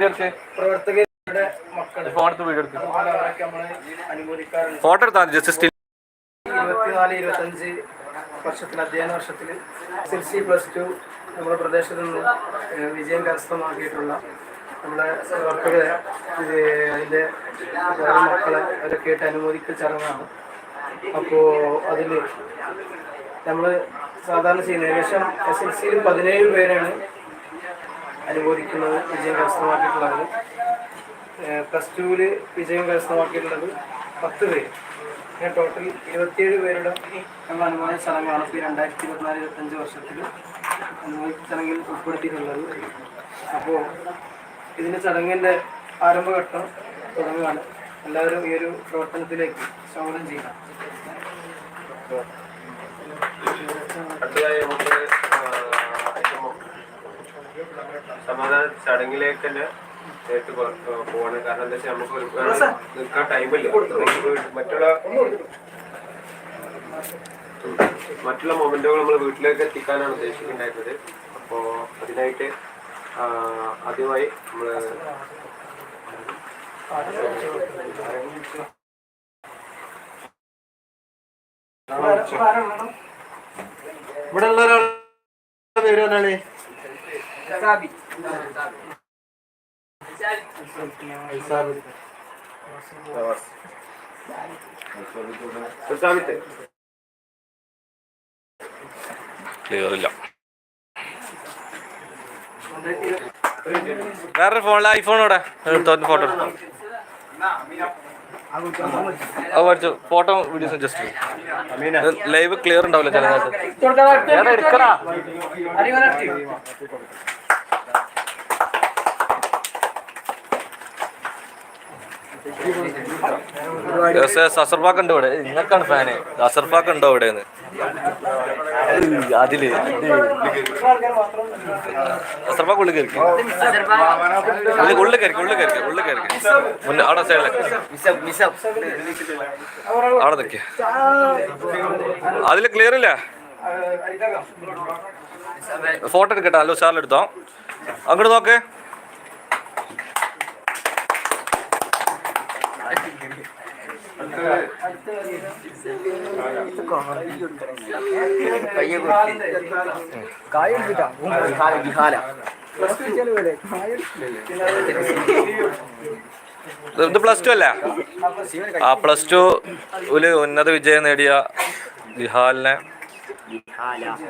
പ്രവർത്തകരുടെ മക്കൾ ഫോൺ എടുത്ത് വീഡിയോ എടുക്ക്. അവരൊക്കെ നമ്മൾ അനുമോദിക്കാറുണ്ട്. ഫോട്ടോ എടുത്താൽ മതി ജസ്റ്റ് സ്റ്റിൽ ഇരുപത്തിനാല് ഇരുപത്തഞ്ച് വർഷത്തിൽ അധ്യയന വർഷത്തിൽ എസ് സി പ്ലസ് ടു നമ്മുടെ പ്രദേശത്ത് നിന്ന് ഏഹ്, വിജയം കരസ്ഥമാക്കിയിട്ടുള്ള നമ്മുടെ പ്രവർത്തകരെ ഇത് അതിന്റെ ഓരോ മക്കളെ അവരൊക്കെ ആയിട്ട് അനുമോദിക്കൽ ചടങ്ങാണ്. അപ്പോൾ അതിൽ നമ്മൾ സാധാരണ ചെയ്യുന്നത് ഏകദേശം എസ് എൽ സിയിൽ പതിനേഴ് പേരാണ് അനുമോദിക്കുന്നത് വിജയം കരസ്ഥമാക്കിയിട്ടുള്ളത്. പ്ലസ് ടുവിൽ വിജയം കരസ്ഥമാക്കിയിട്ടുള്ളത് പത്ത് പേര്. പിന്നെ ടോട്ടൽ ഇരുപത്തിയേഴ് പേരുടെ നമ്മൾ അനുമാന ചടങ്ങാണ് ഇപ്പോൾ രണ്ടായിരത്തി ഇരുപത്തിനാല് ഇരുപത്തഞ്ച് വർഷത്തിൽ അനുമോദന ചടങ്ങിൽ ഉൾപ്പെടുത്തിയിട്ടുള്ളത്. അപ്പോൾ ഇതിന്റെ ചടങ്ങിന്റെ ആരംഭഘട്ടം തുടങ്ങുകയാണ്. എല്ലാവരും ഈ ഒരു പ്രവർത്തനത്തിലേക്ക് സ്വാഗതം ചെയ്യണം അടുത്തതായി സമാധാന ചടങ്ങിലേക്ക് തന്നെ നേരിട്ട് പോവാണ്. കാരണം എന്താ വെച്ചാൽ നമുക്ക് ഒരു നിൽക്കാൻ ടൈമില്ല മറ്റുള്ള മറ്റുള്ള മൊമെന്റുകൾ നമ്മൾ വീട്ടിലേക്ക് എത്തിക്കാനാണ് ഉദ്ദേശിക്കുന്നുണ്ടായിരുന്നത്. അപ്പോൾ അതിനായിട്ട് ആദ്യമായി നമ്മൾ ഇവിടെ ഉള്ള ഒരാൾ പേര് പറഞ്ഞാണ് സുൽത്താനത്ത് ക്ലിയർ ഇല്ല വേറൊരു ഫോണിൽ ഐഫോണോടെ ഫോട്ടോ എടുത്തു. അത് വരച്ചു photo videos just live clear ഉണ്ടാവില്ല ചില നേരത്ത് അസർഫാക്ക് ഉണ്ടോ ഇവിടെ. നിങ്ങൾക്കാണ് ഫാന്. അസർഫാക്ക് ഉണ്ടോ ഇവിടെ അതിൽ. അസർഫാക്ക് ഉള്ളിൽ കയറി ഉള്ളിൽ ഉള്ളിൽ കയറി ഉള്ളിൽ കയറി ഉള്ളിൽ കയറി മുന്നേ അവിടെ സൈഡിലേക്ക് അവിടെ നിൽക്കുക അതിൽ ക്ലിയർ ഇല്ല? ഫോട്ടോ എടുക്കട്ടെ അല്ലോ സാറിൽ എടുത്തോ. അങ്ങോട്ട് നോക്ക്. ഇത് പ്ലസ് ടു അല്ല? ആ പ്ലസ് ടു ഉന്നത വിജയം നേടിയ ജിഹാലിനെ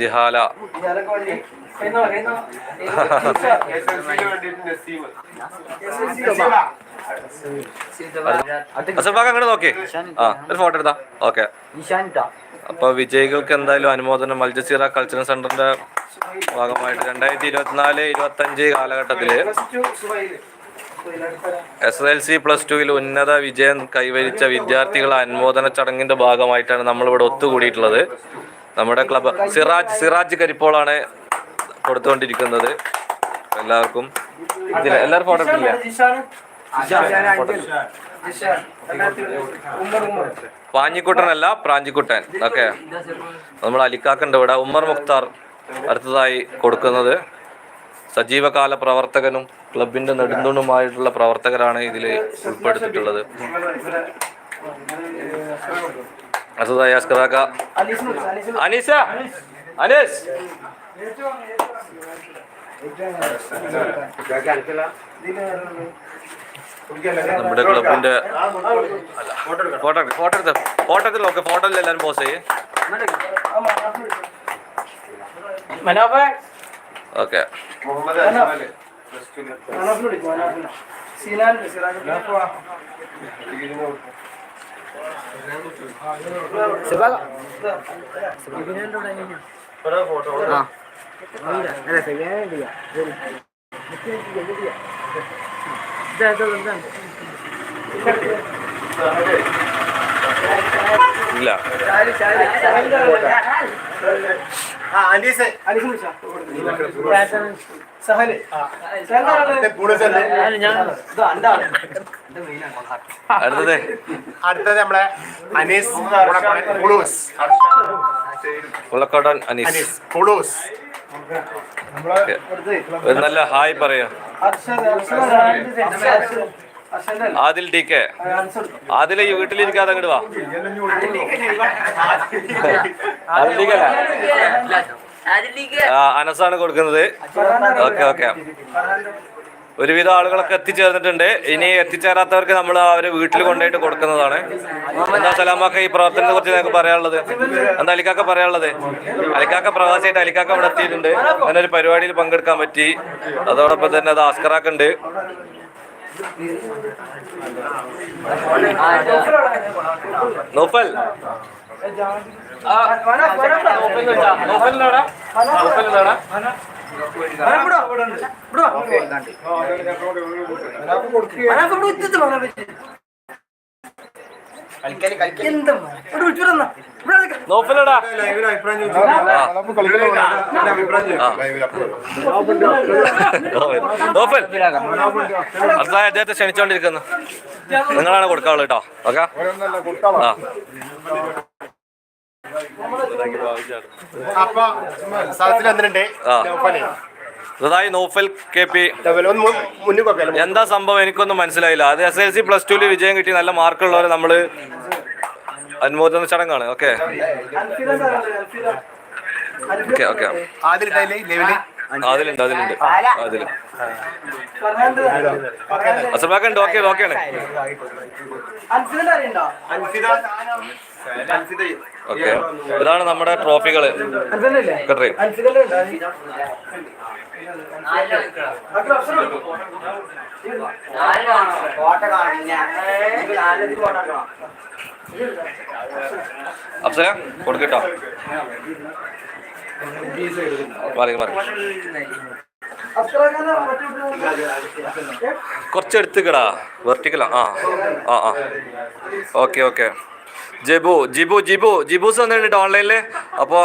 ജിഹാല. അസൽബാഗ് അങ്ങോട്ട് നോക്കി. ആ ഒരു ഫോട്ടോ എടുത്താ. ഓക്കെ. അപ്പൊ വിജയികൾക്ക് എന്തായാലും അനുമോദനം അൽജസീറ കൾച്ചറൽ സെന്ററിന്റെ ഭാഗമായിട്ട് രണ്ടായിരത്തി ഇരുപത്തിനാല് ഇരുപത്തി അഞ്ച് കാലഘട്ടത്തിൽ plus two Subail S L C plus ടുവിൽ ഉന്നത വിജയം കൈവരിച്ച വിദ്യാർത്ഥികളെ അനുമോദന ചടങ്ങിന്റെ ഭാഗമായിട്ടാണ് നമ്മളിവിടെ ഒത്തുകൂടിയിട്ടുള്ളത്. നമ്മുടെ ക്ലബ് സിറാജ് സിറാജ് കരിപ്പോളാണ് കൊടുത്തുകൊണ്ടിരിക്കുന്നത്. എല്ലാവർക്കും ഇതില്ല എല്ലാവരും ഫോട്ടോ പാഞ്ഞിക്കുട്ടനല്ല പ്രാഞ്ചിക്കുട്ടൻ. ഓക്കെ. നമ്മൾ അലിക്കാക്കുണ്ട് ഇവിടെ ഉമ്മർ മുഖ്താർ അടുത്തതായി കൊടുക്കുന്നത്. സജീവകാല പ്രവർത്തകനും ക്ലബിന്റെ നെടുന്തൂണുമായിട്ടുള്ള പ്രവർത്തകരാണ് ഇതിൽ ഉൾപ്പെടുത്തിയിട്ടുള്ളത്. അടുത്തതായി അസ്കറാക്ക. അനീസ അനീസ്. നമ്മുടെ ക്ലബിന്റെ ഫോട്ടോ ഫോട്ടോ എടുത്ത് ഫോട്ടോ എടുത്ത് നോക്ക് ഫോട്ടോയിൽ എല്ലാവരും പോസ് ചെയ്യേ. ഓക്കെ. മുഹമ്മദ് അജ്മൽ ഇല്ല. അനീസ്? സഹൽ. അടുത്തത്. അടുത്തത് നമ്മളെ അനീസ് ഉളൂസ് അനീസ്. അനീസ്. കുളൂസ്. ഒരു നല്ല ഹായ് പറയാ. Adil T K. ആദിൽ ഈ വീട്ടിലിരിക്കാതെ അങ്ങോട്ട് വാ. Adil T K. അനസാണ് കൊടുക്കുന്നത്. Okay okay. ഒരുവിധം ആളുകളൊക്കെ എത്തിച്ചേർന്നിട്ടുണ്ട്. ഇനി എത്തിച്ചേരാത്തവർക്ക് നമ്മൾ അവർ വീട്ടിൽ കൊണ്ടുപോയിട്ട് കൊടുക്കുന്നതാണ്. എന്താ സലാമാക്ക ഈ പ്രവർത്തനത്തെ കുറിച്ച് ഞങ്ങൾക്ക് പറയാനുള്ളത്? എന്താ അലിക്കാക്ക പറയാനുള്ളത്? അലിക്കാക്ക പ്രവാസിയായിട്ട് അലിക്കാക്ക അവിടെ എത്തിയിട്ടുണ്ട്. അങ്ങനെ ഒരു പരിപാടിയിൽ പങ്കെടുക്കാൻ പറ്റി. അതോടൊപ്പം തന്നെ അത് ആസ്കറാക്ക് ഉണ്ട് നോഫൽ നോഫലടാ. നോഫൽ. അദ്ദേഹത്തെ ക്ഷണിച്ചോണ്ടിരിക്കുന്നു. നിങ്ങളാണ് കൊടുക്കാവുള്ളൂ കേട്ടോ. ഓക്കെ? ആ അപ്പൊ സദസ്സിൽ എന്തിനുണ്ട് ആ. ഇതായി നോഫൽ കെ പി. എന്താ സംഭവം? എനിക്കൊന്നും മനസ്സിലായില്ല. അത് എസ് എൽ സി പ്ലസ് ടുവിൽ വിജയം കിട്ടി. നല്ല മാർക്കുള്ളവരെ നമ്മൾ അനുമോദന ചടങ്ങാണ്. ഓക്കെ. Okay okay. അതിലുണ്ട് അസർബാക്കുണ്ട് ഓക്കെ ഓക്കെയാണ് ഓക്കെ. ഇതാണ് നമ്മുടെ ട്രോഫികൾ അൻസിലല്ലേ അപ്സര കൊടുക്കട്ടോ. കുറച്ചെടുത്തുക്കടാ വെർട്ടിക്കലാ ആ ആ ആ. Okay okay. ജിബു ജിബു ജിബു ജിബൂസ് വന്നിട്ടുണ്ട് ഓൺലൈനിൽ അപ്പോൾ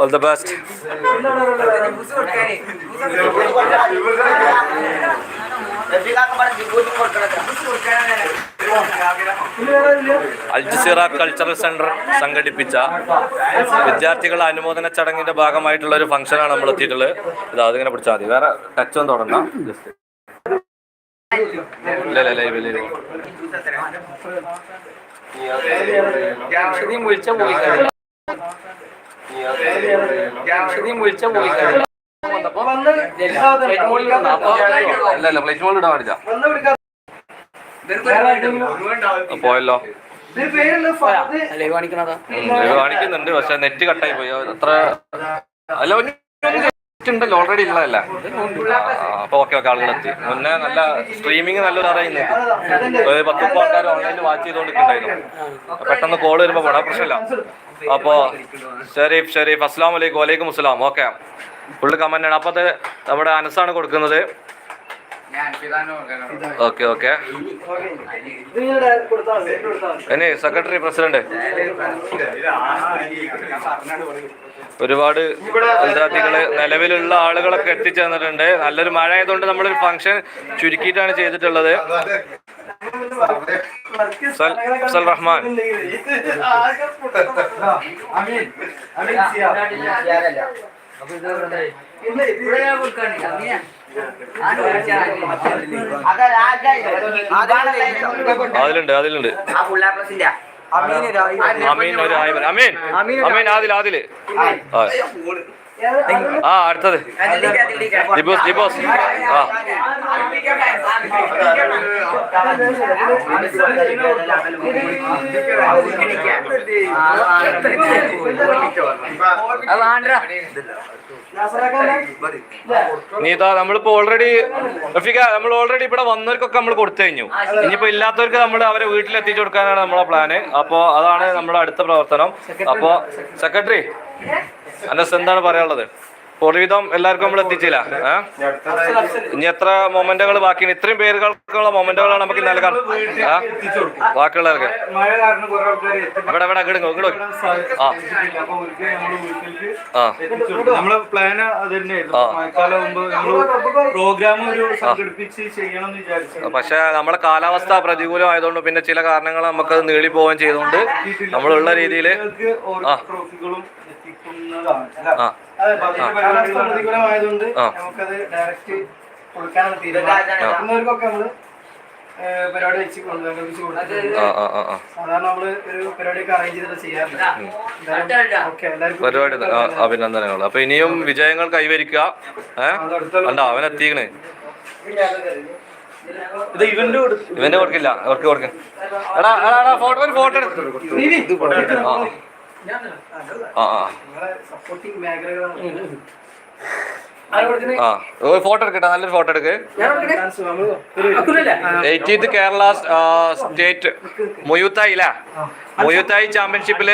all the best Al Jazeera cultural centre സംഘടിപ്പിച്ച വിദ്യാർത്ഥികളുടെ അനുമോദന ചടങ്ങിന്റെ ഭാഗമായിട്ടുള്ള ഒരു ഫംഗ്ഷനാണ് നമ്മൾ എത്തിയിട്ടുള്ളത്. ഇത് അതിങ്ങനെ പിടിച്ചാൽ മതി. വേറെ ടച്ച് ഒന്നും തുടങ്ങ ജസ്റ്റ് ഇല്ല ലൈവ് ലൈവ് വിളിച്ച പോയി വിളിച്ച പോയി അല്ലല്ല പ്ലേറ്റ് മോളിൽ ഇടാൻ പാടില്ല. പോയല്ലോ. കാണിക്കുന്നുണ്ട് പക്ഷെ നെറ്റ് കട്ടായി പോയി. അത്ര അല്ല ഉണ്ടല്ലോ ഓൾറെഡി ഉള്ളതല്ല? അപ്പൊ ഓക്കെ ഓക്കെ ആളുകൾ എത്തി മുന്നേ നല്ല സ്ട്രീമിങ് നല്ലൊരു അറിയുന്നത് ഒരു പത്ത് മുപ്പത് ആൾക്കാർ ഓൺലൈനിൽ വാച്ച് ചെയ്തുകൊണ്ടിരിക്കുന്നുണ്ടായിരുന്നു പെട്ടെന്ന് കോൾ വരുമ്പോ പോടാ പ്രശ്നമില്ല. അപ്പോ ഷെരീഫ് ഷെരീഫ് അസ്സാം വലൈക്കും വലൈക്കും അസ്സലാം. ഓക്കെ. ഫുള്ള് കമന്റ് ആണ്. അപ്പൊ അത് നമ്മുടെ അനസാണ് കൊടുക്കുന്നത്. Okay okay. ഇനി സെക്രട്ടറി പ്രസിഡന്റ് ഒരുപാട് വിദ്യാർത്ഥികൾ നിലവിലുള്ള ആളുകളൊക്കെ എത്തിച്ചേർന്നിട്ടുണ്ട്. നല്ലൊരു മഴ ആയതുകൊണ്ട് നമ്മളൊരു ഫംഗ്ഷൻ ചുരുക്കിയിട്ടാണ് ചെയ്തിട്ടുള്ളത്. സൽ- റഹ്മാൻ. അതിലുണ്ട് അതിലുണ്ട്. അമീൻ ഒരു. അമീൻ അമീൻ ആദിൽ ആദിൽ ആ. അടുത്തത്. ദിബോസ് ദിബോസ് ആ. നീ ഇതാ നമ്മളിപ്പോ ഓൾറെഡി റഫിക നമ്മൾ ഓൾറെഡി ഇവിടെ വന്നവർക്കൊക്കെ നമ്മൾ കൊടുത്തു കഴിഞ്ഞു. ഇനിയിപ്പോ ഇല്ലാത്തവർക്ക് നമ്മൾ അവരെ വീട്ടിൽ എത്തിച്ചു കൊടുക്കാനാണ് നമ്മളെ പ്ലാന് അപ്പോ അതാണ് നമ്മുടെ അടുത്ത പ്രവർത്തനം. അപ്പോ സെക്രട്ടറി അനസ് എന്താണ് പറയാനുള്ളത്? ഒരുവിധം എല്ലാവർക്കും നമ്മൾ എത്തിച്ചില്ല. ഇനി എത്ര മൊമെന്റുകൾ ബാക്കി? ഇത്രയും പേരുകൾക്കുള്ള മൊമെന്റുകളാണ് നമുക്ക് നൽകാൻ? ബാക്കിയുള്ളവർക്ക്. ഇവിടെ ഇവിടെ ഇങ്ങോട്ട് ഇങ്ങോട്ട് ആ. ആ. നമ്മളെ നമ്മൾ പ്രോഗ്രാം ഒരു സംഘടിപ്പിച്ച് ചെയ്യണം പക്ഷെ നമ്മളെ കാലാവസ്ഥ പ്രതികൂലമായതുകൊണ്ട് പിന്നെ ചില കാരണങ്ങൾ നമുക്ക് നീളി പോവുകയും ചെയ്തുകൊണ്ട് നമ്മളുള്ള രീതിയിൽ ആ. ആ. പ്രതികൂലമായതുകൊണ്ട് നമുക്കത് ഡയറക്റ്റ് കൊടുക്കാനാണ് തീരുമാനം. പരിപാടി വെച്ച് സാധാരണ നമ്മൾ ഒരു പരിപാടിയൊക്കെ അറേഞ്ച് ചെയ്തിട്ട് ചെയ്യാറില്ല. പരിപാടി അഭിനന്ദനങ്ങൾ അപ്പൊ ഇനിയും വിജയങ്ങൾ കൈവരിക്കുക. അല്ല അവൻ എത്തിക്കണ്. ഇവന്റ് കൊടുക്കില്ല. അവർക്ക് കൊടുക്ക. എടാ എടാ എടാ ഫോട്ടോ ഒരു ഫോട്ടോ എടുത്ത് ആ ആ. ഒരു ഫോട്ടോ എടുക്കട്ടെ നല്ലൊരു ഫോട്ടോ എടുക്ക്. Eightieth Kerala state. മൊയൂത്തായില്ല മൊയൂത്തായി ചാമ്പ്യൻഷിപ്പിൽ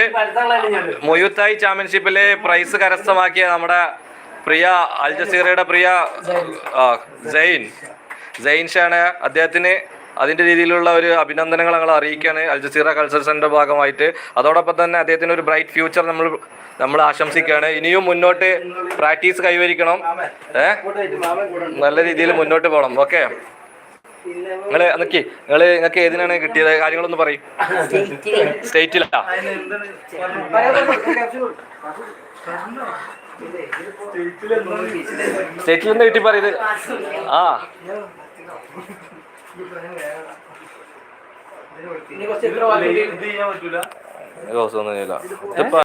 മൊയൂത്തായി ചാമ്പ്യൻഷിപ്പിൽ പ്രൈസ് കരസ്ഥമാക്കിയ നമ്മുടെ പ്രിയ അൽ ജസീറയുടെ പ്രിയ സൈൻ സൈൻ ഷാണ് അദ്ദേഹത്തിന് അതിന്റെ രീതിയിലുള്ള ഒരു അഭിനന്ദനങ്ങൾ ഞങ്ങൾ അറിയിക്കുകയാണ്. അൽ ജസീറ കൾച്ചർ സെന്റർ ഭാഗമായിട്ട്. അതോടൊപ്പം തന്നെ അദ്ദേഹത്തിന് ഒരു ബ്രൈറ്റ് ഫ്യൂച്ചർ നമ്മൾ നമ്മൾ ആശംസിക്കുകയാണ്. ഇനിയും മുന്നോട്ട് പ്രാക്ടീസ് കൈവരിക്കണം. ഏ. നല്ല രീതിയിൽ മുന്നോട്ട് പോകണം. ഓക്കെ? നിങ്ങൾ നിക്കി നിങ്ങൾ നിങ്ങൾക്ക് ഏതിനാണ് കിട്ടിയത്? കാര്യങ്ങളൊന്ന് പറയും. സ്റ്റേറ്റിലാ? സ്റ്റേറ്റിൽ നിന്ന് കിട്ടി? പറയുന്നത് ആ. ഇത് ചെയ്യാൻ പറ്റൂല. ഇതിപ്പോ